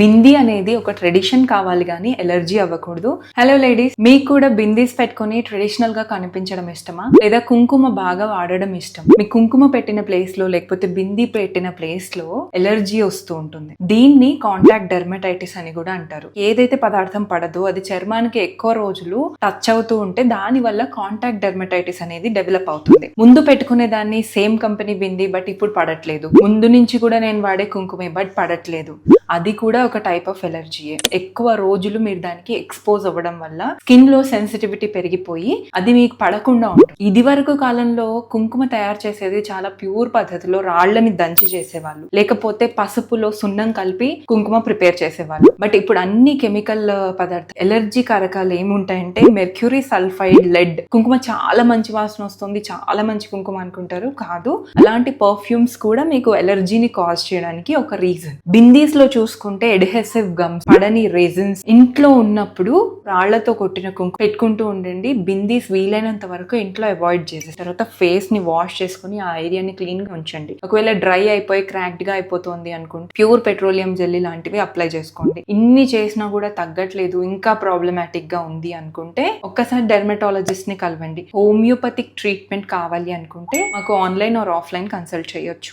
బింది అనేది ఒక ట్రెడిషన్ కావాలి కానీ ఎలర్జీ అవ్వకూడదు. హలో లేడీస్ మీకు కూడా బిందీస్ పెట్టుకుని ట్రెడిషనల్గా కనిపించడం ఇష్టమా? లేదా కుంకుమ బాగా వాడడం ఇష్టం మీ కుంకుమ పెట్టిన ప్లేస్లో లేకపోతే బింది పెట్టిన ప్లేస్లో ఎలర్జీ వస్తూ ఉంటుంది. దీన్ని కాంటాక్ట్ డెర్మటైటిస్ అని కూడా అంటారు. ఏదైతే పదార్థం పడదో అది చర్మానికి ఎక్కువ రోజులు టచ్ అవుతూ ఉంటే దాని వల్ల కాంటాక్ట్ డెర్మటైటిస్ అనేది డెవలప్ అవుతుంది. ముందు పెట్టుకునే దాన్ని సేమ్ కంపెనీ బింది బట్ ఇప్పుడు పడట్లేదు. ముందు నుంచి కూడా నేను వాడే కుంకుమే బట్ పడట్లేదు. అది కూడా ఒక టైప్ ఆఫ్ ఎలర్జీయే ఎక్కువ రోజులు మీరు దానికి ఎక్స్పోజ్ అవ్వడం వల్ల స్కిన్లో సెన్సిటివిటీ పెరిగిపోయి అది మీకు పడకుండా ఉంటుంది. ఇది వరకు కాలంలో కుంకుమ తయారు చేసేది చాలా ప్యూర్ పద్ధతిలో రాళ్ళని దంచి చేసేవాళ్ళు. లేకపోతే పసుపులో సున్నం కలిపి కుంకుమ ప్రిపేర్ చేసేవాళ్ళు. బట్ ఇప్పుడు అన్ని కెమికల్ పదార్థాలు ఎలర్జీ కారకాలు ఏముంటాయంటే మెర్క్యూరీ సల్ఫైడ్ లెడ్ కుంకుమ చాలా మంచి వాసన వస్తుంది. చాలా మంచి కుంకుమ అనుకుంటారు. కాదు అలాంటి పర్ఫ్యూమ్స్ కూడా మీకు ఎలర్జీని కాజ్ చేయడానికి ఒక రీజన్ బిందీస్లో చూసుకుంటే ఎడ్హెసివ్ గమ్స్ పడని రేజన్స్ ఇంట్లో ఉన్నప్పుడు రాళ్ళతో కొట్టిన కుంకు పెట్టుకుంటూ ఉండండి. బిందీస్ వీలైనంత వరకు ఇంట్లో అవాయిడ్ చేసేసి తర్వాత ఫేస్ని వాష్ చేసుకుని ఆ ఏరియాని క్లీన్గా ఉంచండి. ఒకవేళ డ్రై అయిపోయి క్రాక్డ్గా అయిపోతుంది అనుకుంటే ప్యూర్ పెట్రోలియం జెల్లీ లాంటివి అప్లై చేసుకోండి. ఇన్ని చేసినా కూడా తగ్గట్లేదు ఇంకా ప్రాబ్లమాటిక్గా ఉంది అనుకుంటే ఒక్కసారి డెర్మటాలజిస్ట్ని కలవండి. హోమియోపతిక్ ట్రీట్మెంట్ కావాలి అనుకుంటే మాకు ఆన్లైన్ ఆర్ ఆఫ్లైన్ కన్సల్ట్ చేయొచ్చు.